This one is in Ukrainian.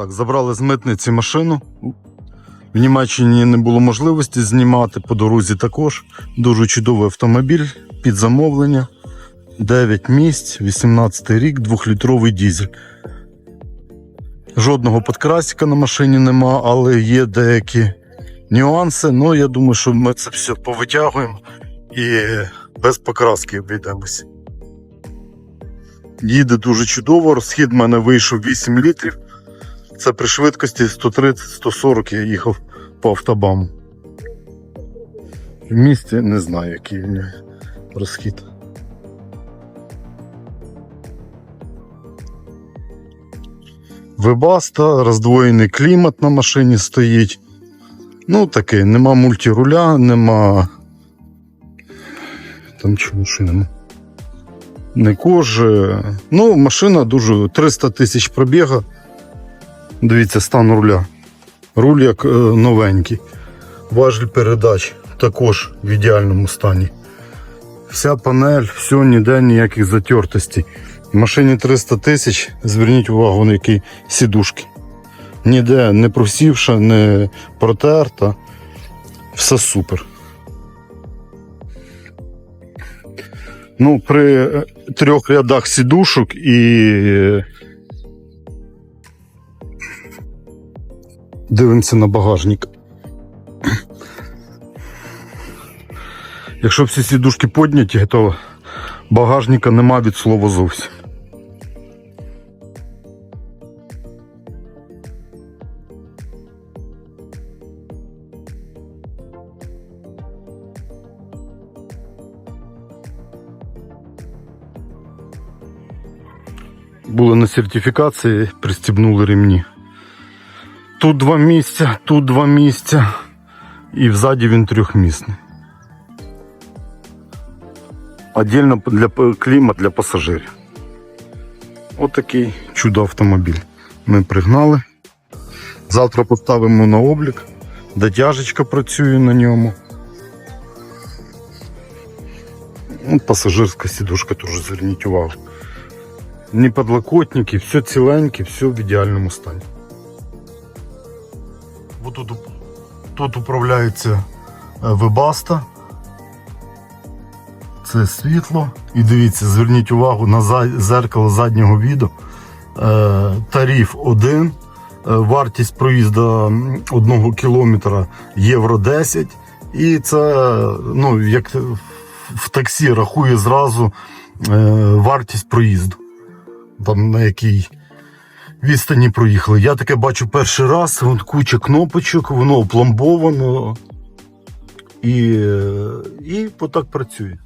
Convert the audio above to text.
Так, забрали з митниці машину. В Німеччині не було можливості знімати по дорозі також. Дуже чудовий автомобіль під замовлення. 9 місць, 18 рік, 2-літровий дізель. Жодного подкрасика на машині нема, але є деякі нюанси. Ну, я думаю, що ми це все повитягуємо і без покраски обійдемося. Їде дуже чудово, розхід в мене вийшов 8 літрів. Це при швидкості 130-140 я їхав по автобаму. В місті не знаю, який розхід. Вебаста, роздвоєний клімат на машині стоїть. Ну, таке, нема мультируля, нема. Там чого ще нема. Не кожи. Ну, машина дуже 300 тисяч пробіга. Дивіться, стан руля. Руль як е, новенький. Важіль передач також в ідеальному стані. Вся панель, все, ніде ніяких затертостей. В машині 300 тисяч, зверніть увагу, на які сідушки. Ніде не просівша, не протерта. Все супер. Ну, при е, трьох рядах сідушок і дивимося на багажник. Якщо всі сідушки підняті, то багажника нема від слова зовсім. Були на сертифікації, пристібнули ремні. Тут два місця, тут два місця, і взаді він трьохмісний. Отдельно для клімат для пасажирів. Отакий чудо автомобіль. Ми пригнали. Завтра поставимо на облік. Дотяжечка працює на ньому. Ну, пасажирська сідушка теж зверніть увагу. Ні подлокотники, все ціленьке, все в ідеальному стані. Вот тут, тут управляється е, вебаста. Це світло. І дивіться, зверніть увагу на зеркало заднього віду. Е, тариф 1. е, Вартість проїзду 1 кілометра євро 10. І це, ну, як в таксі рахує зразу вартість проїзду. Там на якій відстані проїхали. Я таке бачу перший раз, вон куча кнопочок, воно опломбовано. І, е, і отак працює.